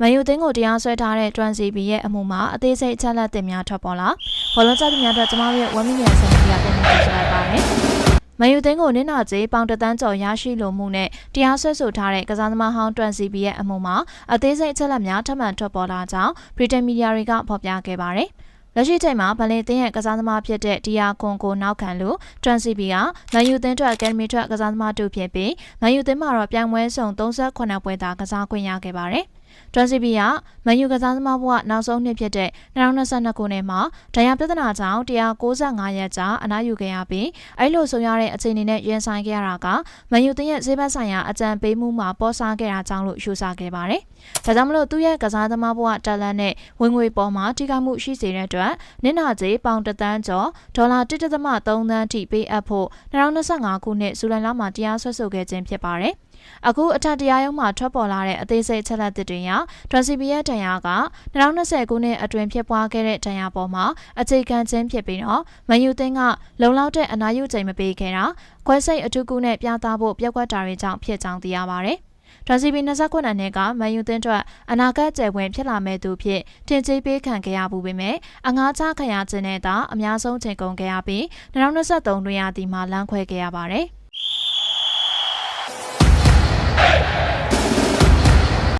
မန်ယူသင်းကိုတရားစွဲထားတဲ့ TransCB ရဲ့အမှုမှာအသေးစိတ်အချက်အလက်တင်များထွက်ပေါ်လာဘောလုံးကြောက်များအတွက်ကျမတို့ရဲ့1 million စံပြတင်ပြချလိုက်ပါတယ်မန်ယူသင်းကိုနင်းနာကြေးပေါင်တသန်းကျော်ရရှိလိုမှုနဲ့တရားစွဲဆိုထားတဲ့ကစားသမားဟောင်း TransCB ရဲ့အမှုမှာအသေးစိတ်အချက်အလက်များထပ်မံထွက်ပေါ်လာကြောင်း Britain Media တွေကဖော်ပြခဲ့ပါတယ်လက်ရှိချိန်မှာဗလင်တင်းရဲ့ကစားသမားဖြစ်တဲ့ဒီယာကွန်ကိုနောက်ခံလို့ TransCB ကမန်ယူသင်းအတွက် Academy ထွက်ကစားသမားတူဖြစ်ပြီးမန်ယူသင်းမှာတော့ပြိုင်ပွဲဆောင်38ပွဲသာကစားခွင့်ရခဲ့ပါတယ်။ ဒွန်စီဘီကမန်ယူကစားသမားဘဝနောက်ဆုံးနှစ်ဖြစ်တဲ့2022ခုနှစ်မှာဒဏ်ရာပြဿနာကြောင့်195ရက်ကြာအနားယူခဲ့ရပြီးအဲ့လိုဆိုရတဲ့အခြေအနေနဲ့ရင်ဆိုင်ခဲ့ရတာကမန်ယူတင်းရဲ့ဈေးဘက်ဆိုင်ရာအကြံပေးမှုမှာပေါ်စားခဲ့တာကြောင့်လို့ယူဆခဲ့ပါတယ်။ဒါကြောင့်မလို့သူ့ရဲ့ကစားသမားဘဝတက်လက်နဲ့ဝင်ငွေပေါ်မှာထိခိုက်မှုရှိစေတဲ့အတွက်နင့်နာကြီးပေါင်တသန်းကျော်ဒေါ်လာ1.3သန်းထိပေးအပ်ဖို့2025ခုနှစ်ဇူလိုင်လမှာတရားစွဲဆိုခဲ့ခြင်းဖြစ်ပါတယ်။ အခုအထက်တရားရုံးမှာထွက်ပေါ်လာတဲ့အသေးစိတ်ချက်လက်တွေအရ Transibia တန်ရာက2020ခုနှစ်အတွင်းဖြစ်ပွားခဲ့တဲ့တန်ရာပေါ်မှာအခြေခံခြင်းဖြစ်ပြီးတော့မန်ယူသင်းကလုံလောက်တဲ့အနားယူချိန်မပေးခဲ့တာခွဲစိတ်အထူးကူနဲ့ပြသဖို့ပြက်ကွက်တာတွေကြောင့်ဖြစ်ကြောင်းသိရပါတယ်။ဒန်စီဘီ29နှစ်ကမန်ယူသင်းအတွက်အနာဂတ်ကျယ်ဝင်ဖြစ်လာမဲ့သူဖြစ်တင်ကြေးပေးခံခဲ့ရမှုပေမဲ့အငားချခံရခြင်းနဲ့သာအများဆုံးချိန်ကုန်ခဲ့ရပြီး2023တွင်ရာသီမှာလမ်းခွဲခဲ့ရပါတယ်။